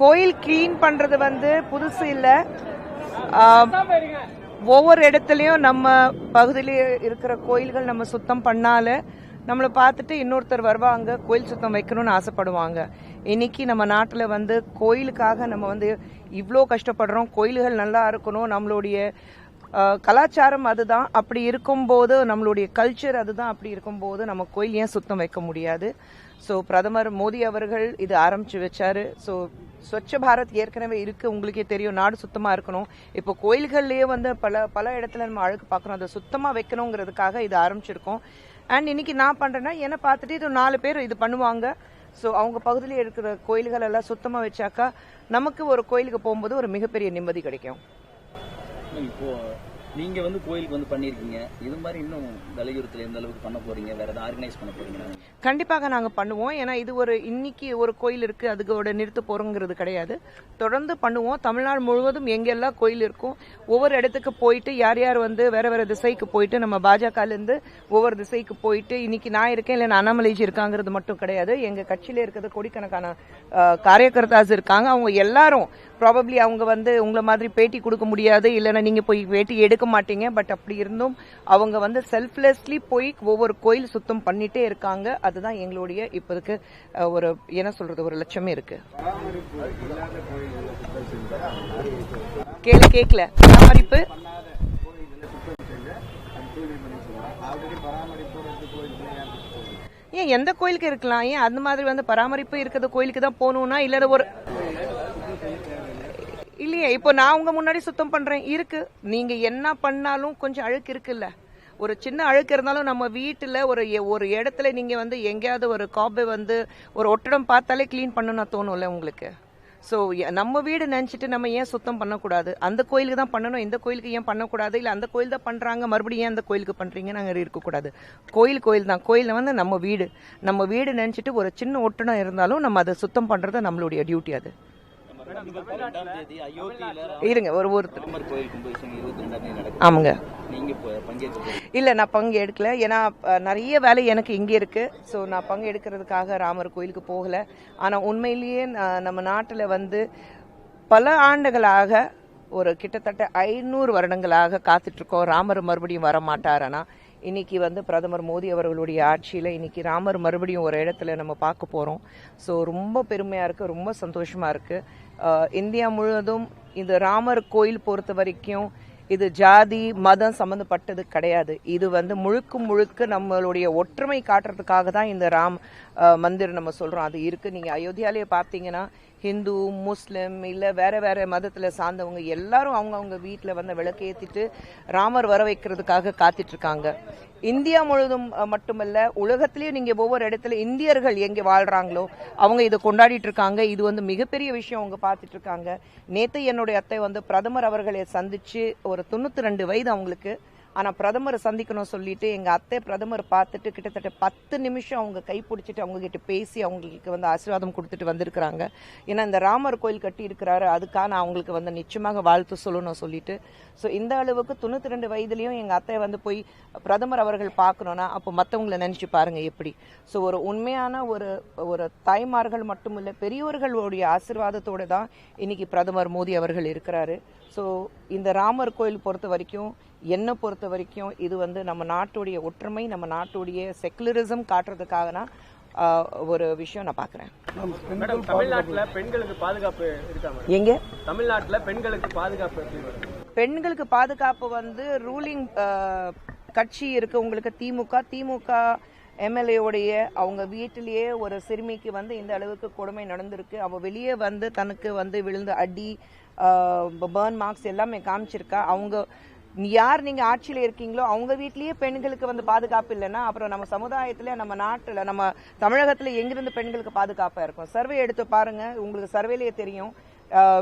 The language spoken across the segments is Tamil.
கோயில் கிளீன் பண்ணுறது வந்து புதுசு இல்லை. ஒவ்வொரு இடத்துலையும் நம்ம பகுதியில இருக்கிற கோயில்கள் நம்ம சுத்தம் பண்ணால நம்மளை பார்த்துட்டு இன்னொருத்தர் வருவாங்க கோயில் சுத்தம் வைக்கணும்னு ஆசைப்படுவாங்க. இன்னைக்கு நம்ம நாட்டில் வந்து கோயிலுக்காக நம்ம வந்து இவ்வளோ கஷ்டப்படுறோம் கோயில்கள் நல்லா இருக்கணும் நம்மளுடைய கலாச்சாரம் அதுதான். அப்படி இருக்கும்போது நம்மளுடைய கல்ச்சர் அதுதான். அப்படி இருக்கும்போது நம்ம கோயில் ஏன் சுத்தம் வைக்க முடியாது? ஸோ பிரதமர் மோடி அவர்கள் இது ஆரம்பிச்சு வச்சாரு. ஸோ ஸ்வச்ச பாரத் ஏற்கனவே இருக்கு. உங்களுக்கே தெரியும் நாடு சுத்தமா இருக்கணும். இப்போ கோயில்கள்லயே வந்து பல பல இடத்துல நம்ம அழுக்கு பார்க்கணும். அதை சுத்தமா வைக்கணுங்கிறதுக்காக இது ஆரம்பிச்சிருக்கோம். அண்ட் இன்னைக்கு நான் பண்றேன்னா என்னை பார்த்துட்டு இது நாலு பேர் இது பண்ணுவாங்க. ஸோ அவங்க பகுதியில் இருக்கிற கோயில்கள் எல்லாம் சுத்தமா வச்சாக்கா நமக்கு ஒரு கோயிலுக்கு போகும்போது ஒரு மிகப்பெரிய நிம்மதி கிடைக்கும். இப்போ நீங்க வந்து கோயிலுக்கு வந்து பண்ணிருக்கீங்க. இது மாதிரி இன்னும் வலியுறுத்தல எந்த அளவுக்கு பண்ண போறீங்க? வேற ஏதாவது ஆர்கனைஸ் பண்ண போறீங்க கண்டிப்பாக நாங்க பண்ணுவோம். ஏன்னா இது ஒரு இன்னைக்கு ஒரு கோயில் இருக்கு. அதுக்கோட நிறுத்த போறோங்கிறது கிடையாது. தொடர்ந்து பண்ணுவோம். தமிழ்நாடு முழுவதும் எங்கெல்லாம் கோயில் இருக்கும் ஒவ்வொரு இடத்துக்கு போயிட்டு யார் யார் வந்து வேற வேற திசைக்கு போயிட்டு நம்ம பாஜக இருந்து ஒவ்வொரு திசைக்கு போயிட்டு இன்னைக்கு நான் இருக்கேன் இல்லை அண்ணாமலைஜி இருக்காங்கிறது மட்டும் கிடையாது. எங்க கட்சியில இருக்கிறது கோடிக்கணக்கான காரியகர்த்தாஸ் இருக்காங்க. அவங்க எல்லாரும் ப்ராபப்ளி அவங்க வந்து உங்களை மாதிரி பேட்டி கொடுக்க முடியாது. இல்லைன்னா நீங்க போய் பேட்டி எடுக்க மாட்டீங்க பட் அப்படி இருந்தும் அவங்க வந்து செல்ஃப்லெஸ்லி போய் ஒவ்வொரு கோயில் சுத்தம் பண்ணிட்டே இருக்காங்க. அதுதான் எங்களுடைய இப்போதைக்கு ஒரு என்ன சொல்றது ஒரு லட்சமே இருக்கு. கேளு கேட்கல பராமரிப்பு. ஏன் எந்த கோயிலுக்கு இருக்கலாம்? ஏன் அந்த மாதிரி வந்து பராமரிப்பு இருக்கிற கோயிலுக்கு தான் போகணும்னா இல்ல ஒரு இல்லையே இப்போ நான் உங்க முன்னாடி சுத்தம் பண்றேன் இருக்கு. நீங்க என்ன பண்ணாலும் கொஞ்சம் அழுக்கு இருக்குல்ல. ஒரு சின்ன அழுக்கு இருந்தாலும் நம்ம வீட்டில் ஒரு ஒரு இடத்துல நீங்க வந்து எங்கேயாவது ஒரு காபை வந்து ஒரு ஒட்டடம் பார்த்தாலே க்ளீன் பண்ணணும்னு தோணும்ல உங்களுக்கு. ஸோ நம்ம வீடு நினச்சிட்டு நம்ம ஏன் சுத்தம் பண்ணக்கூடாது? அந்த கோயிலுக்கு தான் பண்ணணும் இந்த கோயிலுக்கு ஏன் பண்ணக்கூடாது? இல்லை அந்த கோயில் தான் பண்ணுறாங்க மறுபடியும் ஏன் அந்த கோயிலுக்கு பண்ணுறீங்க நாங்கள் இருக்கக்கூடாது. கோயில் கோயில் தான். கோயில் வந்து நம்ம வீடு. நம்ம வீடு நினச்சிட்டு ஒரு சின்ன ஒட்டணம் இருந்தாலும் நம்ம அதை சுத்தம் பண்ணுறது நம்மளுடைய டியூட்டி அது. இருங்க ஒரு ஒருத்தர். ஆமாங்க. இல்லை நான் பங்கு எடுக்கல. ஏன்னா நிறைய வேலை எனக்கு இங்கே இருக்கு. ஸோ நான் பங்கு எடுக்கிறதுக்காக ராமர் கோயிலுக்கு போகல. ஆனால் உண்மையிலேயே நம்ம நாட்டில் வந்து பல ஆண்டுகளாக ஒரு கிட்டத்தட்ட ஐநூறு வருடங்களாக காத்துட்டு இருக்கோம் ராமர் மறுபடியும் வர மாட்டாரனா இன்னைக்கு வந்து பிரதமர் மோடி அவர்களுடைய ஆட்சியில் இன்னைக்கு ராமர் மறுபடியும் ஒரு இடத்துல நம்ம பார்க்க போகிறோம் ஸோ ரொம்ப பெருமையாக இருக்குது ரொம்ப சந்தோஷமாக இருக்குது இந்தியா முழுவதும் இந்த ராமர் கோயில் பொறுத்த வரைக்கும் இது ஜாதி மதம் சம்மந்தப்பட்டது கிடையாது. இது வந்து முழுக்க முழுக்க நம்மளுடைய ஒற்றுமை காட்டுறதுக்காக தான் இந்த ராம் அஹ், மந்திர் நம்ம சொல்றோம். அது இருக்கு. நீங்க அயோத்தியாலேயே பார்த்தீங்கன்னா ஹிந்து முஸ்லீம் இல்லை வேற வேற மதத்தில் சார்ந்தவங்க எல்லாரும் அவங்கவுங்க வீட்டில் வந்து விளக்கேற்றிட்டு ராமர் வர வைக்கிறதுக்காக காத்துட்டு இருக்காங்க இந்தியா முழுவதும் மட்டுமல்ல உலகத்திலேயும் நீங்கள் ஒவ்வொரு இடத்துல இந்தியர்கள் எங்கே வாழ்கிறாங்களோ அவங்க இதை கொண்டாடிட்டு இருக்காங்க இது வந்து மிகப்பெரிய விஷயம் அவங்க பார்த்துட்டு இருக்காங்க நேற்று என்னுடைய அத்தை வந்து பிரதமர் அவர்களை சந்திச்சு ஒரு தொண்ணூற்றி ரெண்டு வயது அவங்களுக்கு. ஆனால் பிரதமரை சந்திக்கணும் சொல்லிட்டு எங்கள் அத்தை பிரதமர் பார்த்துட்டு கிட்டத்தட்ட பத்து நிமிஷம் அவங்க கை பிடிச்சிட்டு அவங்க கிட்ட பேசி அவங்களுக்கு வந்து ஆசீர்வாதம் கொடுத்துட்டு வந்திருக்கிறாங்க. ஏன்னா இந்த ராமர் கோயில் கட்டி இருக்கிறாரு அதுக்கான அவங்களுக்கு வந்து நிச்சயமாக வாழ்த்து சொல்லணும் சொல்லிட்டு. ஸோ இந்த அளவுக்கு தொண்ணூற்றி ரெண்டு வயதுலேயும் எங்கள் அத்தை வந்து போய் பிரதமர் அவர்கள் பார்க்கணுன்னா அப்போ மற்றவங்களை நினச்சி பாருங்கள் எப்படி. ஸோ ஒரு உண்மையான ஒரு ஒரு தாய்மார்கள் மட்டும் இல்லை பெரியவர்களுடைய ஆசீர்வாதத்தோட தான் இன்னைக்கு பிரதமர் மோடி அவர்கள் இருக்கிறாரு. ஸோ இந்த ராமர் கோயில் பொறுத்த வரைக்கும் என்னை பொறுத்த வரைக்கும் இது வந்து நம்ம நாட்டுடைய ஒற்றுமை நம்ம நாட்டுடைய செக்குலரிசம் காட்டுறதுக்காக ஆஹ், ஒரு விஷயம் நான் பார்க்குறேன். மேடம் தமிழ்நாட்டுல பெண்களுக்கு பாதுகாப்பு இருக்கா மேடம்? எங்க? தமிழ்நாட்டுல பெண்களுக்கு பாதுகாப்பு பெண்களுக்கு பாதுகாப்பு வந்து ரூலிங் கட்சி இருக்கு. உங்களுக்கு திமுக திமுக எம்எல்ஏவுடைய அவங்க வீட்டிலேயே ஒரு சிறுமிக்கு வந்து இந்த அளவுக்கு கொடுமை நடந்திருக்கு. அவள் வெளியே வந்து தனக்கு வந்து விழுந்து அடி பேர்ன் மார்க்ஸ் எல்லாமே காமிச்சிருக்கா. அவங்க யார் நீங்கள் ஆட்சியில் இருக்கீங்களோ அவங்க வீட்லேயே பெண்களுக்கு வந்து பாதுகாப்பு இல்லைன்னா அப்புறம் நம்ம சமுதாயத்தில் நம்ம நாட்டில் நம்ம தமிழகத்தில் எங்கிருந்து பெண்களுக்கு பாதுகாப்பாக இருக்கும்? சர்வே எடுத்து பாருங்கள் உங்களுக்கு சர்வேலேயே தெரியும்.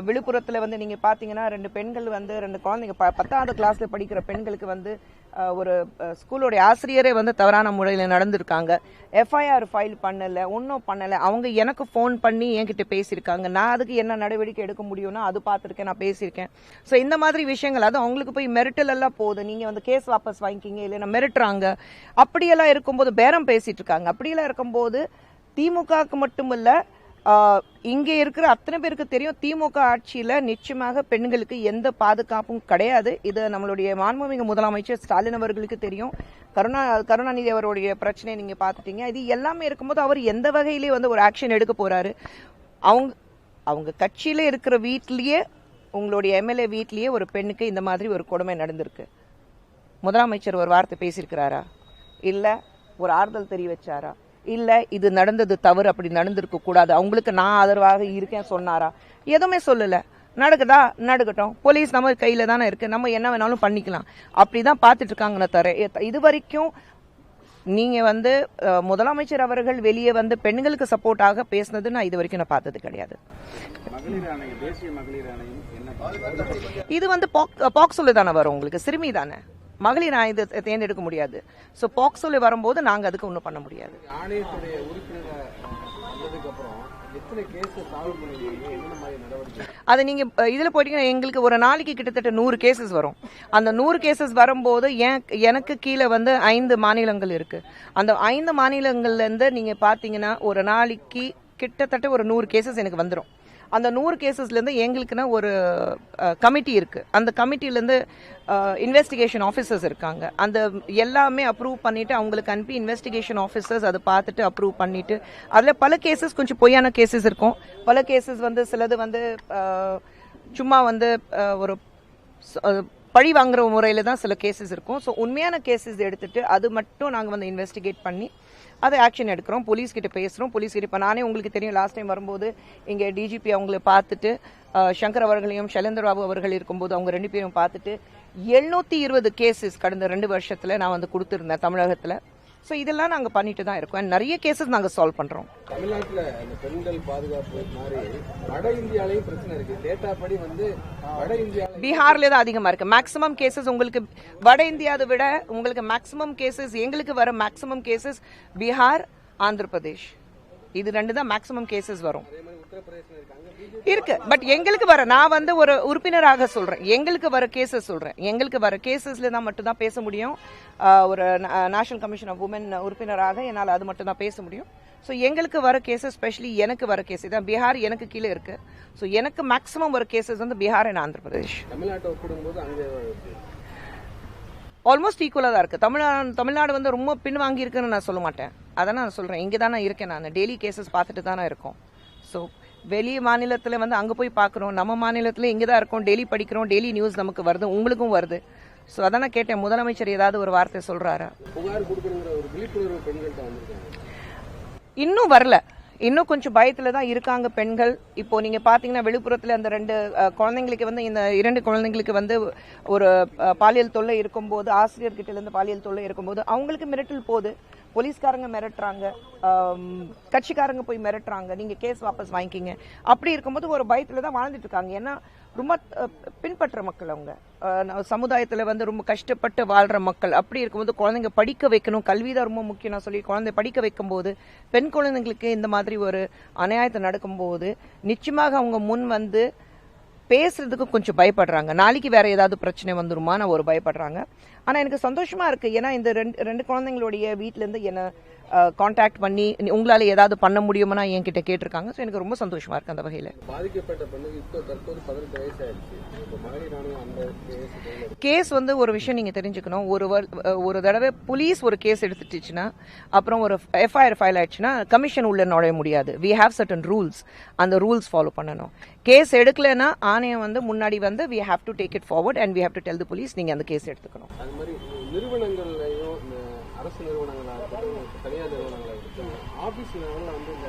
விழுப்புரத்தில் வந்து நீங்கள் பார்த்தீங்கன்னா ரெண்டு பெண்கள் வந்து ரெண்டு குழந்தைங்க ப- பத்தாவது கிளாஸில் படிக்கிற பெண்களுக்கு வந்து ஒரு ஸ்கூலோடைய ஆசிரியரே வந்து தவறான முறையில் நடந்திருக்காங்க. எஃப்ஐஆர் ஃபைல் பண்ணலை ஒன்றும் பண்ணலை. அவங்க எனக்கு ஃபோன் பண்ணி என்கிட்ட பேசியிருக்காங்க. நான் அதுக்கு என்ன நடவடிக்கை எடுக்க முடியும்னா அது பார்த்துருக்கேன் நான் பேசியிருக்கேன். ஸோ இந்த மாதிரி விஷயங்கள் அது அவங்களுக்கு போய் மெரிட்டல் எல்லாம் போகுது. நீங்கள் வந்து கேஸ் வாபஸ் வாங்கிக்கிங்க இல்லைன்னா மிரட்டுறாங்க. அப்படியெல்லாம் இருக்கும்போது பேரம் பேசிகிட்ருக்காங்க இருக்காங்க. அப்படியெல்லாம் இருக்கும்போது திமுகவுக்கு மட்டும் இல்லை இங்கே இருக்கிற அத்தனை பேருக்கு தெரியும் திமுக ஆட்சியில் நிச்சயமாக பெண்களுக்கு எந்த பாதுகாப்பும் கிடையாது. இது நம்மளுடைய மாண்புமிகு முதலமைச்சர் ஸ்டாலின் அவர்களுக்கு தெரியும். கருணா கருணாநிதி அவருடைய பிரச்சனையை நீங்கள் பார்த்துட்டீங்க. இது எல்லாமே இருக்கும்போது அவர் எந்த வகையிலே வந்து ஒரு ஆக்ஷன் எடுக்க போகிறாரு அவங்க அவங்க கட்சியில் இருக்கிற வீட்லேயே உங்களுடைய எம்எல்ஏ வீட்லேயே ஒரு பெண்ணுக்கு இந்த மாதிரி ஒரு கொடுமை நடந்திருக்கு. முதலமைச்சர் ஒரு வார்த்தை பேசியிருக்கிறாரா? இல்லை ஒரு ஆறுதல் தெரிய வச்சாரா? இல்ல இது நடந்தது தவறு அப்படி நடந்திருக்க கூடாது. அவங்களுக்கு நான் ஆதரவாக இருக்கேன் சொன்னாரா? எதுவுமே சொல்லல. நடக்குதா? நடக்கட்டும். போலீஸ் நம்ம கையில தானே இருக்கு. நம்ம என்ன வேணாலும் பண்ணிக்கலாம். அப்படிதான் பார்த்துட்டு இருக்காங்கன்னு தவிர எ- இது வரைக்கும் நீங்க வந்து முதலமைச்சர் அவர்கள் வெளியே வந்து பெண்களுக்கு சப்போர்ட்டாக பேசினது நான் இது வரைக்கும் நான் பார்த்தது கிடையாது. இது வந்து பாக்ஸோல தானே வரும் உங்களுக்கு? சிறுமி தானே? மகளிர் இது தேர்ந்தெடுக்க முடியாது. ஸோ பாக்ஸோல வரும்போது நாங்க அதுக்கு ஒன்றும் பண்ண முடியாது. அது நீங்க இதுல போயிட்டீங்கன்னா எங்களுக்கு ஒரு நாளைக்கு கிட்டத்தட்ட நூறு கேசஸ் வரும். அந்த நூறு கேசஸ் வரும்போது என் எனக்கு கீழே வந்து ஐந்து மாநிலங்கள் இருக்கு. அந்த ஐந்து மாநிலங்கள்ல இருந்து நீங்க பாத்தீங்கன்னா ஒரு நாளைக்கு கிட்டத்தட்ட ஒரு நூறு கேசஸ் எனக்கு வந்துடும் அந்த நூறு கேசஸ்லேருந்து எங்களுக்குன்னு எங்களுக்குன்னா ஒரு கமிட்டி இருக்குது அந்த கமிட்டிலேருந்து இன்வெஸ்டிகேஷன் ஆஃபீஸர்ஸ் இருக்காங்க. அந்த எல்லாமே அப்ரூவ் பண்ணிவிட்டு அவங்களுக்கு அனுப்பி இன்வெஸ்டிகேஷன் ஆஃபீஸர்ஸ் அதை பார்த்துட்டு அப்ரூவ் பண்ணிவிட்டு அதில் பல கேசஸ் கொஞ்சம் பொய்யான கேசஸ் இருக்கும். பல கேசஸ் வந்து சிலது வந்து சும்மா வந்து ஒரு பழி வாங்குற முறையில் தான் சில கேசஸ் இருக்கும். ஸோ உண்மையான கேசஸ் எடுத்துகிட்டு அது மட்டும் நாங்கள் வந்து இன்வெஸ்டிகேட் பண்ணி அதை ஆக்ஷன் எடுக்கிறோம். போலீஸ் கிட்ட பேசுகிறோம் போலீஸ் கிட்ட இப்போ நானே உங்களுக்கு தெரியும் லாஸ்ட் டைம் வரும்போது இங்கே டிஜிபி அவங்கள பார்த்துட்டு சங்கர் அவர்களையும் ஷைலேந்திர பாபு அவர்கள் இருக்கும்போது அவங்க ரெண்டு பேரும் பார்த்துட்டு எழுநூற்றி இருபது கேசஸ் கடந்த ரெண்டு வருஷத்தில் நான் வந்து கொடுத்துருந்தேன் தமிழகத்தில். ஸோ இதெல்லாம் நாங்கள் பண்ணிட்டு தான் இருக்கோம். நிறைய கேசஸ் நாங்கள் சால்வ் பண்ணுறோம் தமிழ்நாட்டுல இந்த பெண்கள் பாதுகாப்பு மாதிரி வட இந்தியாலயும் பிரச்சனை இருக்கு. டேட்டா படி வந்து வட இந்தியால பீகார்ல தான் அதிகமா இருக்கு. மேக்ஸிமம் கேசஸ் உங்களுக்கு வட இந்தியாவை விட உங்களுக்கு மேக்ஸிமம் கேசஸ் எங்களுக்கு வர மேக்ஸிமம் கேசஸ் பீகார் ஆந்திர பிரதேஷ் இது ரெண்டு தான் மேக்ஸிமம் கேசஸ் வரும். இருக்கு. பட் எங்களுக்கு வர நான் வந்து ஒரு உறுப்பினராக சொல்றேன். எங்களுக்கு வர கேசஸ் சொல்றேன். எங்களுக்கு வர கேசஸ்ல தான் மட்டும் தான் பேச முடியும். ஒரு நேஷனல் கமிஷன் ஆஃப் உமன் உறுப்பினராக என்னால் அது மட்டும் தான் பேச முடியும். ஸோ எங்களுக்கு வர கேசஸ் ஸ்பெஷலி எனக்கு வர கேஸ் இதான் பீகார் எனக்கு கீழே இருக்கு. ஸோ எனக்கு மேக்ஸிமம் வர கேசஸ் வந்து பீகார் அண்ட் ஆந்திர பிரதேஷ். ஆல்மோஸ்ட் ஈக்குவலாக தான் இருக்குது தமிழ்நாடு தமிழ்நாடு வந்து ரொம்ப பின்வாங்கி இருக்குன்னு நான் சொல்ல மாட்டேன். அதான் நான் சொல்கிறேன் இங்கே தானே இருக்கேன் நான். டெய்லி கேசஸ் பார்த்துட்டு தானே இருக்கோம். ஸோ வெளி மாநிலத்தில் வந்து அங்கே போய் பார்க்குறோம் நம்ம மாநிலத்தில் இங்கே தான் இருக்கோம். டெய்லி படிக்கிறோம். டெய்லி நியூஸ் நமக்கு வருது. உங்களுக்கும் வருது. ஸோ அதான் நான் கேட்டேன். முதலமைச்சர் ஏதாவது ஒரு வார்த்தை சொல்கிறாரா இன்னும் வரல. இன்னும் கொஞ்சம் பயத்துல தான் இருக்காங்க பெண்கள். இப்போ நீங்க பாத்தீங்கன்னா விழுப்புரத்துல அந்த ரெண்டு குழந்தைங்களுக்கு வந்து இந்த இரண்டு குழந்தைங்களுக்கு வந்து ஒரு பாலியல் தொல்லை இருக்கும்போது ஆசிரியர்கிட்ட இருந்து பாலியல் தொல்லை இருக்கும்போது அவங்களுக்கு மிரட்டல் போகுது போலீஸ்காரங்க மிரட்டுறாங்க கட்சிக்காரங்க போய் மிரட்டுறாங்க நீங்க கேஸ் வாபஸ் வாங்கிக்கிங்க. அப்படி இருக்கும்போது ஒரு பயத்துல தான் வாழ்ந்துட்டு இருக்காங்க ஏன்னா ரொம்ப பின்பற்ற மக்கள் அவங்க. அஹ், சமுதாயத்துல வந்து ரொம்ப கஷ்டப்பட்டு வாழ்ற மக்கள். அப்படி இருக்கும்போது குழந்தைங்க படிக்க வைக்கணும். கல்வி தான் ரொம்ப முக்கியம். நான் சொல்லி குழந்தை படிக்க வைக்கும்போது பெண் குழந்தைங்களுக்கு இந்த மாதிரி ஒரு அநியாயத்தை நடக்கும்போது நிச்சயமாக அவங்க முன் வந்து பேசுறதுக்கு கொஞ்சம் பயப்படுறாங்க. நாளைக்கு வேற ஏதாவது பிரச்சனை வந்துருமா நான் ஒரு பயப்படுறாங்க. ஆனா எனக்கு சந்தோஷமா இருக்கு. ஏன்னா இந்த ரெண்டு ரெண்டு குழந்தைங்களுடைய வீட்ல இருந்து என்ன காண்டாக்ட் பண்ணி உங்களால ஏதாவது பண்ண முடியுமா என்கிட்ட கேட்டிருக்காங்க. ஸோ எனக்கு ரொம்ப சந்தோஷமா இருக்கு அந்த வகையில. பாதிக்கப்பட்ட பெண்ணுக்கு இப்போ தற்போது பதினெட்டு கேஸ் வந்து ஒரு விஷயம் நீங்க தெரிஞ்சுக்கணும். ஒரு ஒரு தடவை போலீஸ் ஒரு கேஸ் எடுத்துட்டுச்சுன்னா அப்புறம் ஒரு எஃப்ஐஆர் ஃபைல் ஆயிடுச்சுன்னா கமிஷன் உள்ள நுழைய முடியாது. வி ஹேவ் சர்டன் ரூல்ஸ் அந்த ரூல்ஸ் ஃபாலோ பண்ணணும். கேஸ் எடுக்கலைன்னா ஆணையம் வந்து முன்னாடி வந்து we have to take it forward and we have to tell the police நீங்க அந்த கேஸ் எடுத்துக்கணும். அது மாதிரி நிறுவனங்கள்லையும் இந்த அரசு நிறுவனங்களாக இருக்கட்டும் தனியார் நிறுவனங்களாக இருக்கட்டும் லெவலில் வந்து இந்த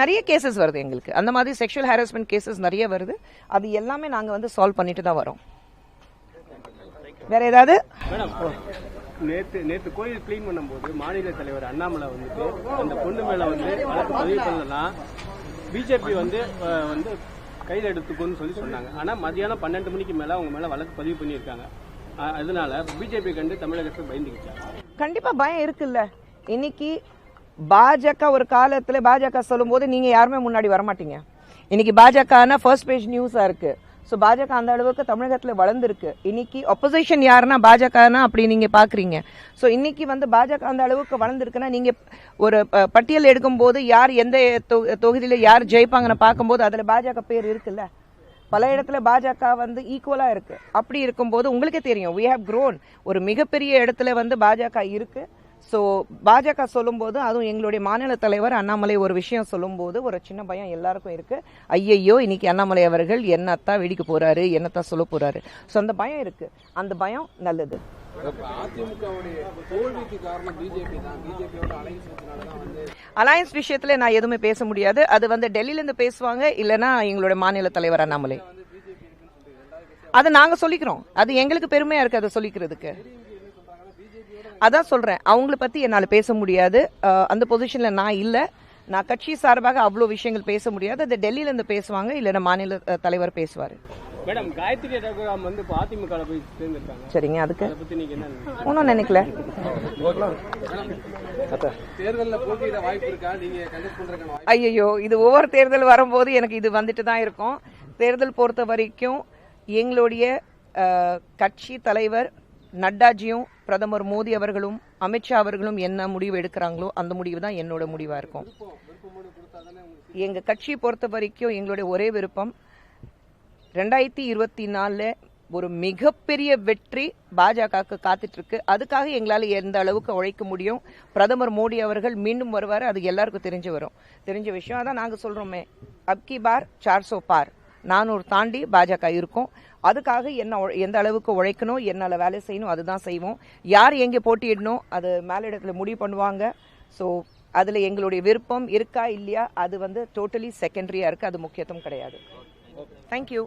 நிறைய கேசஸ் வருது எங்களுக்கு. அந்த மாதிரி செக்ஷுவல் ஹாரஸ்மெண்ட் கேசஸ் நிறைய வருது. அது எல்லாமே நாங்க வந்து சால்வ் பண்ணிட்டு தான் வரோம். வேற ஏதாவது? மேடம் நேத்து நேத்து கோயில் க்ளீன் பண்ணும்போது மாநில தலைவர் அண்ணாமலை வந்துட்டு அந்த பொண்ணு மேல வந்து வழக்கு பதிவு பண்ணலாம் பிஜேபி வந்து வந்து கையில் எடுத்துக்கோன்னு சொல்லி சொன்னாங்க. ஆனா மதியானம் பன்னெண்டு மணிக்கு மேல அவங்க மேல வழக்கு பதிவு பண்ணியிருக்காங்க. அதனால பிஜேபி கண்டு தமிழகத்தில் பயந்துக்கிட்டாங்க கண்டிப்பா பயம் இருக்குல்ல. இன்னைக்கு பாஜக ஒரு காலத்துல பாஜக சொல்லும்போது நீங்க யாருமே முன்னாடி வரமாட்டீங்க. இன்னைக்கு பாஜகனா ஃபர்ஸ்ட் பேஜ் நியூஸா இருக்கு. ஸோ பாஜக அந்த அளவுக்கு தமிழகத்தில் வளர்ந்துருக்கு. இன்னைக்கு ஒப்போசிஷன் யாருன்னா பாஜகனா அப்படி நீங்கள் பார்க்குறீங்க ஸோ இன்னைக்கு வந்து பாஜக அந்த அளவுக்கு வளர்ந்துருக்குன்னா நீங்கள் ஒரு பட்டியல் எடுக்கும்போது யார் எந்த தொ- யார் ஜெயிப்பாங்கன்னு பார்க்கும்போது அதில் பாஜக பேர் இருக்குல்ல. பல இடத்துல பாஜக வந்து ஈக்குவலாக இருக்குது அப்படி இருக்கும்போது உங்களுக்கே தெரியும் வி ஹவ் க்ரோன் ஒரு மிகப்பெரிய இடத்துல வந்து பாஜக இருக்குது ஸோ பாஜக சொல்லும்போது அதுவும் எங்களுடைய மாநில தலைவர் அண்ணாமலை ஒரு விஷயம் சொல்லும்போது ஒரு சின்ன பயம் எல்லாருக்கும் இருக்கு. ஐயையோ இன்னைக்கு அண்ணாமலை அவர்கள் என்னத்தான் வெடிக்க போறாரு என்னத்தான் சொல்ல போறாரு. ஸோ அந்த பயம் இருக்கு. அந்த பயம் நல்லது. அலையன்ஸ் விஷயத்துல நான் எதுவுமே பேச முடியாது. அது வந்து டெல்லியில இருந்து பேசுவாங்க இல்லைன்னா எங்களோட மாநில தலைவர் அண்ணாமலை. அதை நாங்க சொல்லிக்கிறோம். அது எங்களுக்கு பெருமையா இருக்கு அதை சொல்லிக்கிறதுக்கு. அதான் சொல்றேன். அவங்கள பத்தி என்னால பேச முடியாது. அந்த பொசிஷன்ல நான் இல்ல. நான் கட்சி சார்பாக அவ்வளோ விஷயங்கள் பேச முடியாது. அது டெல்லியில இருந்து பேசுவாங்க இல்லைன்னா மாநில தலைவர் பேசுவாரு. மேடம் காயத்ரி ரகுராம் வந்து இப்போ அதிமுக போய் சேர்ந்திருக்காங்க. சரிங்க அதுக்கு? ஒன்றும் நினைக்கல. தேர்தலில் போட்டியிட வாய்ப்பு இருக்கா? நீங்க கண்டக்ட் பண்றதுக்கான வாய்ப்பு ஐயோ இது ஒவ்வொரு தேர்தல் வரும்போது எனக்கு இது வந்துட்டு தான் இருக்கும். தேர்தல் பொறுத்த வரைக்கும் எங்களுடைய கட்சி தலைவர் நட்டாஜியும் பிரதமர் மோடி அவர்களும் அமித்ஷா அவர்களும் என்ன முடிவு எடுக்கிறாங்களோ அந்த முடிவு தான் என்னோட முடிவாக இருக்கும். எங்கள் கட்சியை பொறுத்த வரைக்கும் எங்களுடைய ஒரே விருப்பம் ரெண்டாயிரத்தி இருபத்தி நாலில் ஒரு மிகப்பெரிய வெற்றி பாஜகவுக்கு காத்துட்ருக்கு. அதுக்காக எங்களால் எந்த அளவுக்கு உழைக்க முடியும்? பிரதமர் மோடி அவர்கள் மீண்டும் வருவார் அது எல்லாருக்கும் தெரிஞ்சு வரும். தெரிஞ்ச விஷயம் அதான் நாங்கள் சொல்கிறோமே அப்கி பார் சார்சோ பார். நானூறு தாண்டி பாஜக இருக்கும். அதுக்காக என்ன எந்த அளவுக்கு உழைக்கணும் என்னால் வேலை செய்யணும் அதுதான் செய்வோம். யார் எங்கே போட்டியிடணும் அது மேலிடத்தில் முடிவு பண்ணுவாங்க. ஸோ அதில் எங்களுடைய விருப்பம் இருக்கா இல்லையா அது வந்து டோட்டலி செகண்டரியாக இருக்குது அது முக்கியத்துவம் கிடையாது. தேங்க்யூ